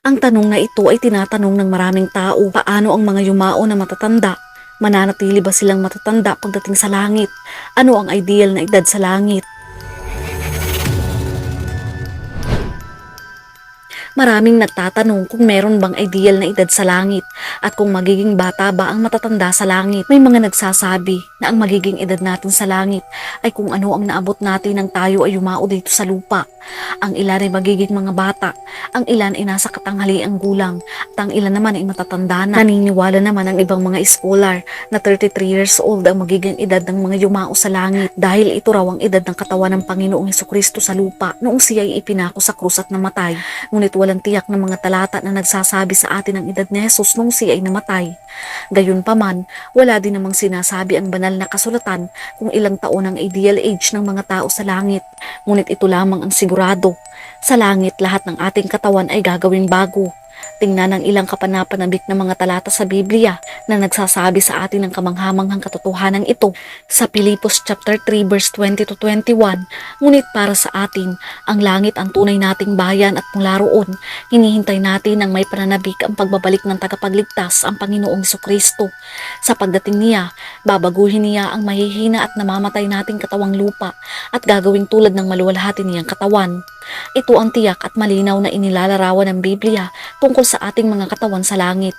Ang tanong na ito ay tinatanong ng maraming tao, paano ang mga yumao na matatanda? Mananatili ba silang matatanda pagdating sa langit? Ano ang ideal na edad sa langit? Maraming nagtatanong kung meron bang ideal na edad sa langit at kung magiging bata ba ang matatanda sa langit. May mga nagsasabi na ang magiging edad natin sa langit ay kung ano ang naabot natin nang tayo ay yumao dito sa lupa. Ang ilan ay magiging mga bata, ang ilan ay nasa katanghaliang gulang, at ang ilan naman ay matatanda na. Naniniwala naman ang ibang mga scholar na 33 years old ang magiging edad ng mga yumao sa langit dahil ito raw ang edad ng katawan ng Panginoong Heso sa lupa noong siya ay ipinako sa krus at namatay. Ngunit walang tiyak ng mga talata na nagsasabi sa atin ang edad ni Jesus nung siya ay namatay. Gayunpaman, wala din namang sinasabi ang banal na kasulatan kung ilang taon ang ideal age ng mga tao sa langit. Ngunit ito lamang ang sigurado. Sa langit, lahat ng ating katawan ay gagawing bago. Tingnan ang ilang kapanapanabik na mga talata sa Biblia na nagsasabi sa atin ng kamanghamanghang katotohanan ito sa Pilipos chapter 3 verse 20 to 21. Ngunit para sa atin, ang langit ang tunay nating bayan at mula roon, hinihintay natin ang may pananabik ang pagbabalik ng tagapagligtas ang Panginoong Kristo. Sa pagdating niya, babaguhin niya ang mahihina at namamatay nating katawang lupa at gagawing tulad ng maluwalhati niyang katawan. Ito ang tiyak at malinaw na inilalarawan ng Biblia tungkol sa ating mga katawan sa langit.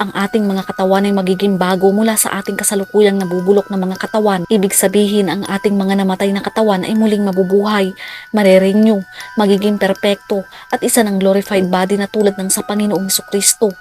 Ang ating mga katawan ay magiging bago mula sa ating kasalukuyang nabubulok na mga katawan. Ibig sabihin ang ating mga namatay na katawan ay muling mabubuhay, marerenew, magiging perpekto at isa ng glorified body na tulad ng sa Panginoong Kristo.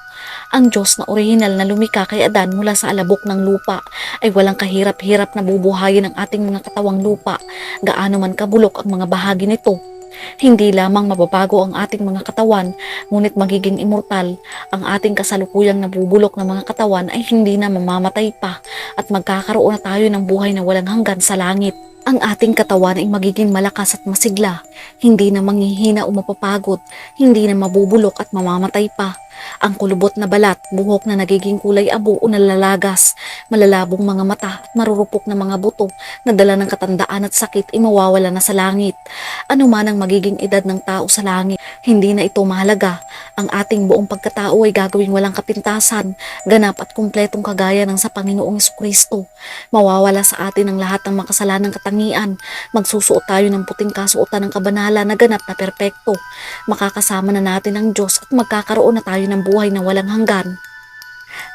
Ang Diyos na orihinal na lumika kay Adan mula sa alabok ng lupa ay walang kahirap-hirap na bubuhayin ang ating mga katawang lupa, gaano man kabulok ang mga bahagi nito. Hindi lamang mababago ang ating mga katawan, ngunit magiging immortal. Ang ating kasalukuyang nabubulok na mga katawan ay hindi na mamamatay pa at magkakaroon na tayo ng buhay na walang hanggan sa langit. Ang ating katawan ay magiging malakas at masigla, hindi na manghihina o mapapagod, hindi na mabubulok at mamamatay pa. Ang kulubot na balat, buhok na nagiging kulay abo o nalalagas, malalabong mga mata at marurupok na mga buto na dala ng katandaan at sakit ay mawawala na sa langit. Ano man ang magiging edad ng tao sa langit, hindi na ito mahalaga. Ang ating buong pagkatao ay gagawing walang kapintasan, ganap at kumpletong kagaya ng sa Panginoong Kristo. Mawawala sa atin ang lahat ng makasalanang katangian. Magsusuot tayo ng puting kasuotan ng kabanalan na ganap na perpekto. Makakasama na natin ang Diyos at magkakaroon na tayo ng buhay na walang hanggan.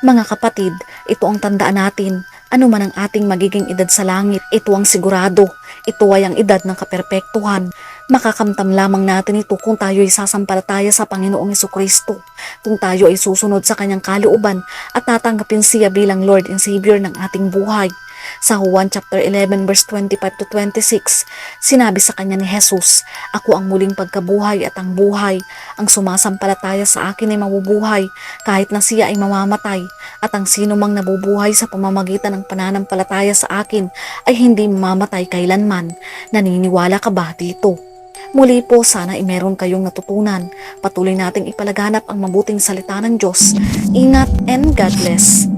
Mga kapatid, ito ang tandaan natin. Ano man ang ating magiging edad sa langit, ito ang sigurado. Ito ay ang edad ng kaperpektuhan. Makakamtam lamang natin ito kung tayo ay sasampalataya sa Panginoong Kristo. Kung tayo ay susunod sa kanyang kalooban at tatanggapin siya bilang Lord and Savior ng ating buhay. Sa Juan chapter 11 verse 25 to 26, sinabi sa kanya ni Jesus, Ako ang muling pagkabuhay at ang buhay. Ang sumasampalataya sa akin ay mabubuhay kahit na siya ay mamamatay. At ang sino mang nabubuhay sa pamamagitan ng pananampalataya sa akin ay hindi mamamatay kailanman. Naniniwala ka ba dito? Muli po sana ay meron kayong natutunan. Patuloy nating ipalaganap ang mabuting salita ng Diyos. Ingat and God bless.